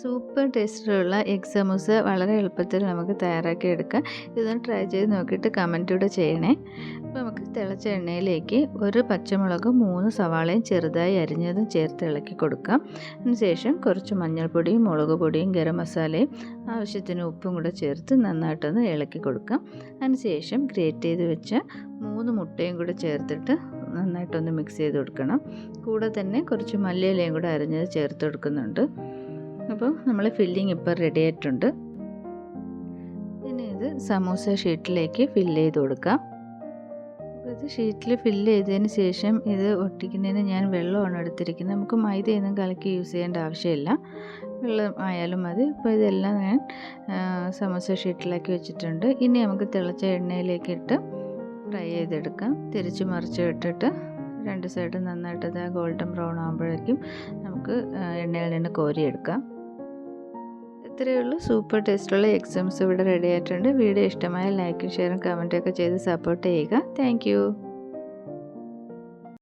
Super ടേസ്റ്റിലുള്ള egg വളരെ എളുപ്പത്തിൽ നമുക്ക് തയ്യാറാക്കി എടുക്കാം ഇതൊന്ന് ട്രൈ ചെയ്ത് നോക്കിയിട്ട് കമന്റൂടെ ചെയ്യണേ. അപ്പോൾ നമുക്ക് തിളച്ച എണ്ണയിലേക്ക് ഒരു പച്ചമുളകും മൂന്ന് സവാളയും ചെറുതായി അരിഞ്ഞതും ചേർത്ത് ഇളക്കി കൊടുക്കാം. അതിനുശേഷം കുറച്ച് മഞ്ഞൾപ്പൊടിയും മുളക് പൊടിയും ഗരം മസാലയും ആവശ്യത്തിന് ഉപ്പും കൂടെ ചേർത്ത് നന്നായിട്ടൊന്ന് ഇളക്കി കൊടുക്കാം. അതിനുശേഷം ഗ്രേറ്റ് ചെയ്ത് വെച്ച മൂന്ന് മുട്ടയും കൂടെ ചേർത്തിട്ട് നന്നായിട്ടൊന്ന് മിക്സ് ചെയ്ത് കൊടുക്കണം. കൂടെ തന്നെ കുറച്ച് മല്ലിയിലയും കൂടെ അരിഞ്ഞത് ചേർത്ത് കൊടുക്കുന്നുണ്ട്. അപ്പോൾ നമ്മൾ ഫില്ലിംഗ് ഇപ്പോൾ റെഡി ആയിട്ടുണ്ട്. ഇനി ഇത് സമൂസ ഷീറ്റിലേക്ക് ഫില്ല് ചെയ്ത് കൊടുക്കാം. ഇത് ഷീറ്റിൽ ഫില്ല് ചെയ്തതിന് ശേഷം ഇത് ഒട്ടിക്കുന്നതിന് ഞാൻ വെള്ളമാണ് എടുത്തിരിക്കുന്നത്. നമുക്ക് മൈദയൊന്നും കലക്കി യൂസ് ചെയ്യേണ്ട ആവശ്യമില്ല. വെള്ളം ആയാലും മതി. അപ്പോൾ ഇതെല്ലാം ഞാൻ സമൂസ ഷീറ്റിലാക്കി വെച്ചിട്ടുണ്ട്. ഇനി നമുക്ക് തിളച്ച എണ്ണയിലേക്ക് ഇട്ട് ഫ്രൈ ചെയ്തെടുക്കാം. തിരിച്ച് മറിച്ച് ഇട്ടിട്ട് രണ്ട് സൈഡും നന്നായിട്ട് ഇത് ഗോൾഡൻ ബ്രൗൺ ആകുമ്പോഴേക്കും നമുക്ക് എണ്ണയിൽ നിന്ന് കോരിയെടുക്കാം. ഇത്രയേ ഉള്ളൂ. സൂപ്പർ ടേസ്റ്റുള്ള എക്സാംസ് ഇവിടെ റെഡി ആയിട്ടുണ്ട്. വീഡിയോ ഇഷ്ടമായ ലൈക്കും ഷെയറും ഒക്കെ ചെയ്ത് സപ്പോർട്ട് ചെയ്യുക. താങ്ക്